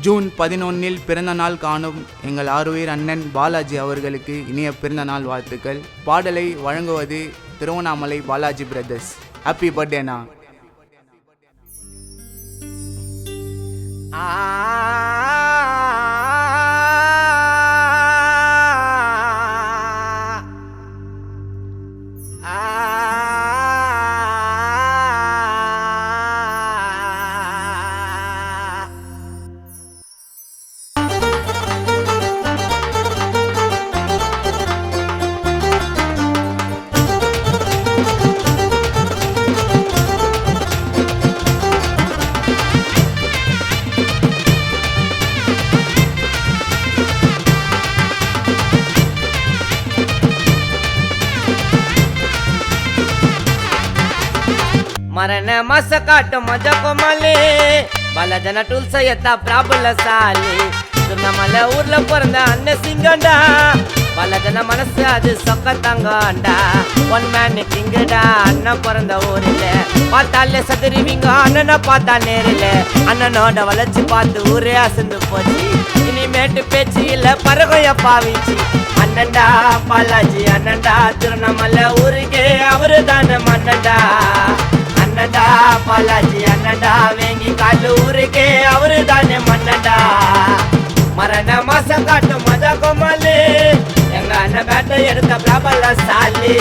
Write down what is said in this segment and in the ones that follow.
June பதினொன்னில் பிறந்த நாள் காணும் எங்கள் ஆறுயிர் அண்ணன் பாலாஜி அவர்களுக்கு இனிய பிறந்த நாள் வாழ்த்துக்கள். பாடலை வழங்குவது திருவண்ணாமலை பாலாஜி பிரதர்ஸ் ஹாப்பி பர்த்டேனா ಮರಣ ಮಸ ಕಾಟ ಮಜ ಕೊಮಲೆ பலஜன டூல்ஸ் எத்தா பிரபலசாலி திருவண்ணாமலை ஊர்ல பிறந்த அண்ணன் சிங்கண்டா பலஜன மனசு அது சொக்க தங்கண்டா ஒன் மேன் கிங்கடா அண்ணன் பிறந்த ஊரில் பார்த்தாலே சதுருவீங்க அண்ணனை பார்த்தா நேரில் அண்ணனோட வளர்ச்சி பார்த்து ஊரே அசந்து போச்சு இனிமேட்டு பேச்சு இல்ல பறவைய பாவிச்சு அண்ணன்டா பாலாஜி அண்ணன்டா திருவண்ணாமலை ஊருக்கே அவரு தானே மன்னன்டா மன்னடா பாலாஜி அண்ணடா வேங்கி காட்டு ஊருக்கே அவரு தானே மன்னடா. மரண மாசம் காட்டு மத கொமலு எங்க அண்ணன் பேட்டை எடுத்த பிரபல சாலி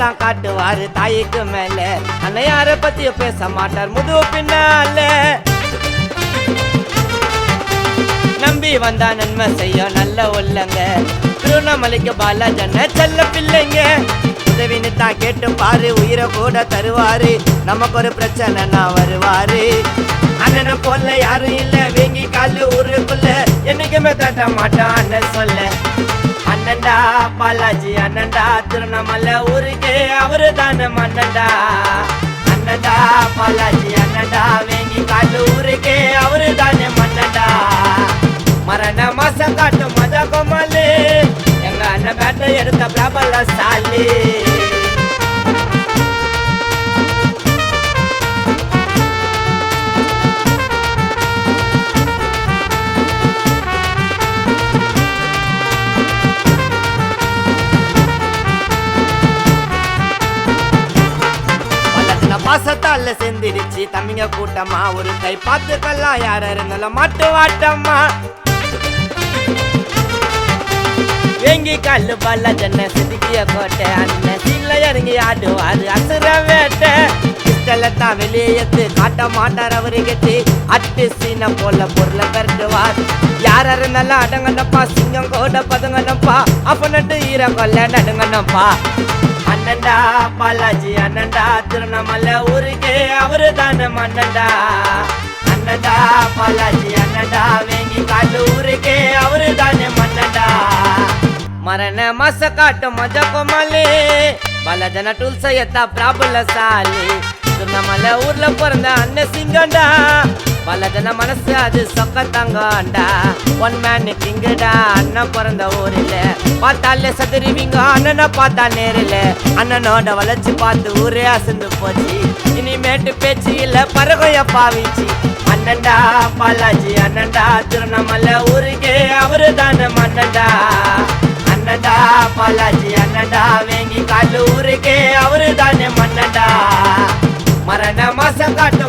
தான் காட்டுவாரு தாய்க்கு மேல. அன்னையார யார பேச மாட்டார் முதுகு பின்னால. நம்பி வந்தா நன்மை செய்ய நல்ல உள்ளங்க. திருவண்ணாமலைக்கு பாலாஜன்ன செல்ல பிள்ளைங்க. உதவின்னு தான் கேட்டு பாரு உயிரை கூட தருவாரு. நமக்கு ஒரு பிரச்சனைனா வருவாரு. அண்ணனை போல யாரும் இல்ல வேங்கி காலு ஊருக்குள்ள. என்னைக்குமே தட்ட மாட்டான் சொல்ல. மன்னண்டா பாலாஜி அண்ணண்டா திருவண்ணாமலை ஊருக்கே அவரு தான மன்னண்டா அண்ணண்டா பாலாஜி அண்ணண்டா வேங்கி காட்டு ஊருக்கே அவரு தானே மன்னண்டா மரண மாசம் காட்டு மத கொமலு எங்க அண்ணன் பேட்டை எடுத்த பிரபல சாலி. பாசத்தால செந்திடுச்சு. தம்பிங்க கூட்டமா ஒரு கை பார்த்துக்கலாம் யார இருந்தாலும் மாட்டு வாட்டம்மா. எங்கி கல்லு பல்ல ஜன்ன செதுக்கிய கோட்டை அண்ணன் சீல இறங்கி ஆடுவாரு அசுர வேட்டை. தான் வெளியேத்து காட்ட மாட்டார் அவரு கெட்டி. அட்டு சீன போல பொருளை கருட்டுவார் யாரா இருந்தாலும் அடங்கனப்பா சிங்கம் கோட பதுங்கனப்பா அப்ப நட்டு ஈர கொல்ல நடுங்கனப்பா மன்னண்டா பாலாஜி அண்ணண்டா திருவண்ணாமலை ஊருக்கே அவரு தானே மன்னண்டா அண்ணண்டா பாலாஜி அண்ணண்டா வேங்கி காட்டு ஊருக்கே அவரு தானே மன்னண்டா மரண மாச காட்டு மஜ கொமலு பலஜன டூல்ஸ் எத்தா பிரபலசாலி. திருவண்ணாமலை ஊர்ல பிறந்த அண்ணன் சிங்கண்டா பலதன மனசு அது சொக்க தங்கண்டா ஒன் மேன் திங்குடா அண்ணன் பிறந்த ஊரில். பார்த்தாலே சதுருவீங்க அண்ணனை பார்த்தா நேரில். அண்ணனோட வளர்ச்சி பார்த்து ஊரே அசந்து போச்சு. இனிமேட்டு பேச்சு இல்ல பறகைய பாவிச்சு. அண்ணன்டா பாலாஜி அண்ணண்டா திருவண்ணாமலை ஊருக்கே அவரு தானே மன்னன்டா. அண்ணன்டா பாலாஜி அண்ணண்டா வேங்கி காட்டு ஊருக்கே அவரு தானே மன்னன்டா. மரண மாசம் காட்டு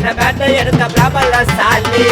என்ன பேட்டை எடுத்த பிரபல சாலி